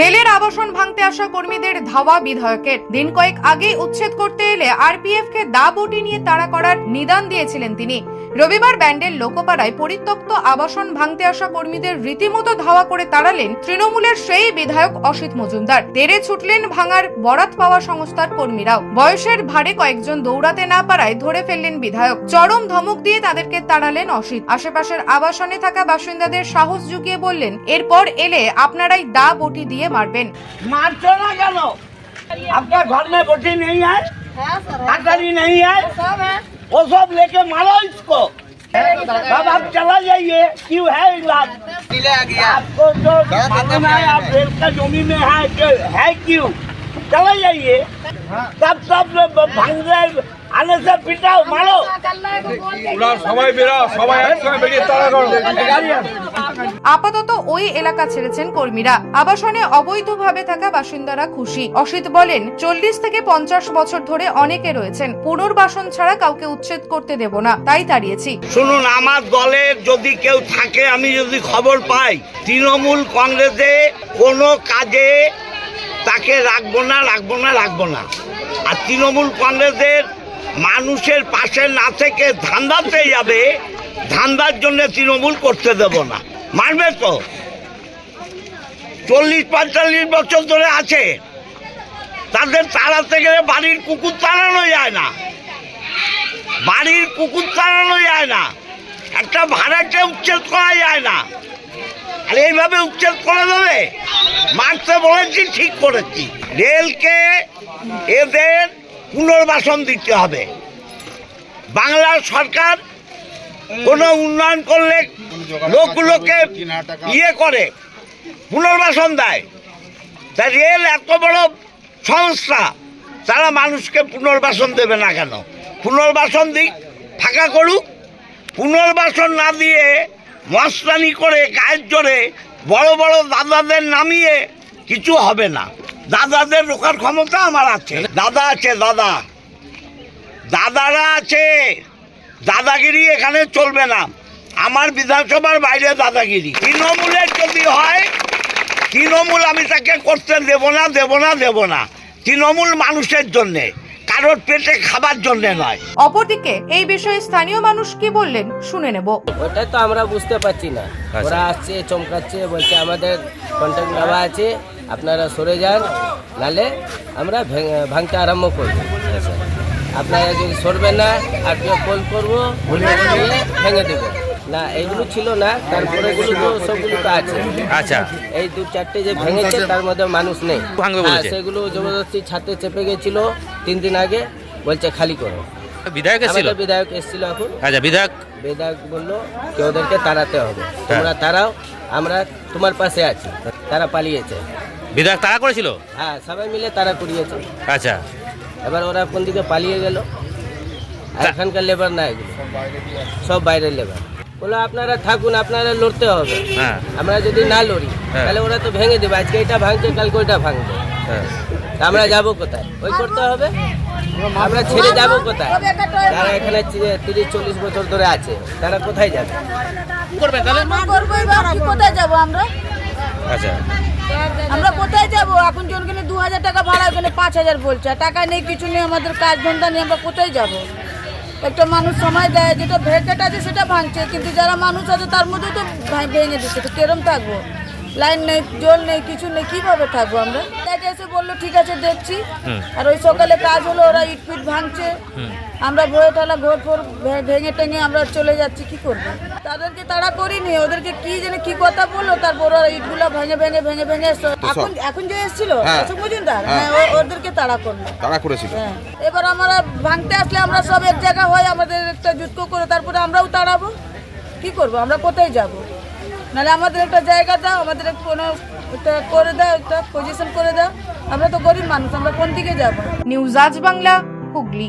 রেলের আবাসন ভাঙতে আসা কর্মীদের ধাওয়া বিধায়কের। দিন কয়েক আগেই উচ্ছেদ করতে এলে আরপিএফ কে দা বটি নিয়ে তাড়া করার নিদান দিয়েছিলেন তিনি। রবিবার ব্যান্ডের লোকপাড়ায় পরিত্যক্ত আবাসন ভাঙতে আসা কর্মীদের রীতিমতো ধাওয়া করে তাড়ালেন তৃণমূলের সেই বিধায়ক অসিত মজুমদার তেরে ছুটলেন ভাঙার বরাত পাওয়া সংস্থার কর্মীরাও বয়সের ভারে কয়েকজন দৌড়াতে না পারায় ধরে ফেললেন বিধায়ক চরম ধমক দিয়ে তাদেরকে তাড়ালেন অসিত আশেপাশের আবাসনে থাকা বাসিন্দাদের সাহস জুগিয়ে বললেন এরপর এলে আপনারাই দা বটি দিয়ে মারবেন मारते ना चलो आपका घर में बोटी नहीं है अटारी नहीं है वो सब लेके मारो इसको। अब आप चला जाइए। क्यों है इलाज? आपको जो मालूम है आप रेल का ज़मीन में है क्यों है क्यों? चला जाइए। तब सब भाँग आने से पिटाओ मारो। ওরা সবাই বেরা সবাই একসঙ্গে বেরিয়ে তাড়া করো। আপাতত ওই এলাকা ছেড়েছেন কর্মীরা। আবাসনে অবৈধভাবে থাকা বাসিন্দারা খুশি। অসিত বলেন চল্লিশ থেকে পঞ্চাশ বছর ধরে অনেকে রয়েছেন। পুনর্বাসন ছাড়া কাউকে উচ্ছেদ করতে দেব না তাই তাড়িয়েছি শুনুন আমার দলের যদি কেউ থাকে আমি যদি খবর পাই তৃণমূল কংগ্রেসে কোনো কাজে তাকে রাখব না রাখব না রাখব না। আর তৃণমূল কংগ্রেসের মানুষের পাশে না থেকে ধান্দাতে যাবে, ধান্দার জন্য তৃণমূল করতে দেব না। মানবে তো? চল্লিশ, পঁয়তাল্লিশ বছর ধরে আছে। তাদের তাড়াতে গেলে বাড়ির কুকুর তাড়ানো যায় না। বাড়ির কুকুর তাড়ানো যায় না। একটা ভাড়াকে উচ্ছেদ করা যায় না। আর এইভাবে উচ্ছেদ করে দেবে? মারতে বলেছি, ঠিক করেছি। রেলকে এদের পুনর্বাসন দিতে হবে। বাংলার সরকার কোনো উন্নয়ন করলে লোকগুলোকে ইয়ে করে, পুনর্বাসন দেয়। তা রেল এত বড় সংস্থা, তারা মানুষকে পুনর্বাসন দেবে না কেন? পুনর্বাসন দিক, ফাঁকা করুক। পুনর্বাসন না দিয়ে মস্তানি করে, গায়ের জোরে বড় বড় দাদাদের নামিয়ে কিছু হবে না। দাদাদের রোকার ক্ষমতা আমার আছে। দাদা আছে দাদা। দাদারা আছে। দাদাগিরি এখানে চলবে না। আমার বিধানসভার বাইরে দাদাগিরি। তৃণমূলের যদি হয় তৃণমূল আমি তাকে করতে দেব না দেব না দেব না। তৃণমূল মানুষের জন্যে কারোর পেটে খাবার জন্যে নয়। অপরদিকে এই বিষয়ে স্থানীয় মানুষ কি বললেন শুনে নেব। ওটাই তো আমরা বুঝতে পারছি না। ওরা আসছে চমকাচ্ছে বলছে আমাদের কন্ট্যাক্ট নেওয়া আছে। আপনারা সরে যান নালে আমরা ভেঙে- ভাঙতে আরম্ভ করব। আপনারা যদি সরবেন না আরটিও কল করব ভেঙে দেবো। না এইগুলো ছিল না তারপরে সবগুলো তো আছে। আচ্ছা। এই দু চারটে যে ভেঙেছে তার মধ্যে মানুষ নেই। হ্যাঁ। সেগুলো জবরদস্তি ছাতে চেপে গেছিল তিন দিন আগে বলছে খালি করো। বিধায়ক এসেছিল? বিধায়ক এসেছিল এখন। আচ্ছা বিধায়ক? বেদাক বলল যে ওদেরকে তাড়াতে হবে। তোমরা তারাও আমরা তোমার পাশে আছি। তারা পালিয়েছে। বিধায়ক তাড়া করেছিল? হ্যাঁ সবাই মিলে তারা করিয়েছে। আচ্ছা। এবার ওরা কোন দিকে পালিয়ে গেল? এখানকার লেবার না এগুলো। সব বাইরের লেবার বলো আপনারা থাকুন আপনারা লড়তে হবে। হ্যাঁ। আমরা যদি না লড়ি হ্যাঁ। তাহলে ওরা তো ভেঙে দেবে। আজকে এটা ভাঙছে কালকে ওইটা ভাঙবে। হ্যাঁ। আমরা যাব কোথায়? ওই করতে হবে? আমরা ছেড়ে যাব কোথায়? যারা এখানে তিরিশ চল্লিশ বছর ধরে আছে তারা কোথায় যাবে? করব কোথায় যাব আমরা? আচ্ছা আমরা কোথায় যাব? এখন জনকে দু হাজার টাকা ভাড়া ওখানে পাঁচ হাজার বলছে। টাকা নেই, কিছু নেই, আমাদের কাজ ধন্দা নেই, আমরা কোথায় যাব? একটা মানুষ সময় দেয়, যেটা ভেটেট আছে সেটা ভাঙছে, কিন্তু যারা মানুষ আছে তার মধ্যে তো ভেঙে দিচ্ছে, তো কিরম থাকব? লাইন নেই জল নেই কিছু নেই কীভাবে থাকব আমরা? দেখে এসে বলল ঠিক আছে দেখছি। আর ওই সকালে কাজ হলো ওরা ইট ফিট ভাঙছে। আমরা ভয়ে টালা ঘর ফোর ভেঙে টেঙে আমরা চলে যাচ্ছি কি করব? তাদেরকে তাড়া করিনি ওদেরকে কি যেন কি কথা বলল তারপর ওরা ইটগুলো ভেঙে ভেঙে ভেঙে ভেঙে এখন এখন যে এসেছিল অশোক মজুমদার হ্যাঁ। ও- ওদেরকে তাড়া করল। তারা করেছিল। হ্যাঁ। এবার আমরা ভাঙতে আসলে আমরা সব এক জায়গা হয় আমাদের একটা যুদ্ধ করে তারপরে আমরাও তাড়াবো। কি করব? আমরা কোথায় যাব? নাহলে আমাদের একটা জায়গা দাও আমাদের কোনো একটা করে দাও একটা পজিশন করে দাও। আমরা তো গরিব মানুষ আমরা কোন দিকে যাব? নিউজ আজ বাংলা হুগলি।